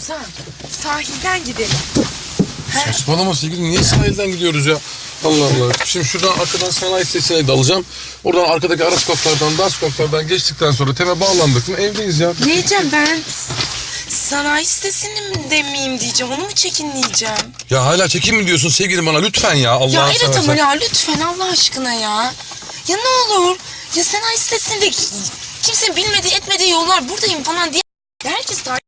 Ozan sahilden gidelim. Saçmalama sevgilim niye sahilden gidiyoruz ya? Allah Allah. Şimdi şuradan arkadan sanayi sitesine dalacağım. Oradan arkadaki ara sokaklardan, dar sokaklardan geçtikten sonra teme bağlandık mı evdeyiz ya. Ne diyeceğim ben s- sanayi sitesinde miyim diyeceğim onu mu çekinleyeceğim? Ya hala çekim mi diyorsun sevgilim bana lütfen ya Allah'ını Ya evet seversen. ama ya lütfen Allah aşkına ya. Ya ne olur ya sanayi sitesinde kimsenin bilmediği etmediği yollar buradayım falan diye. Herkes takip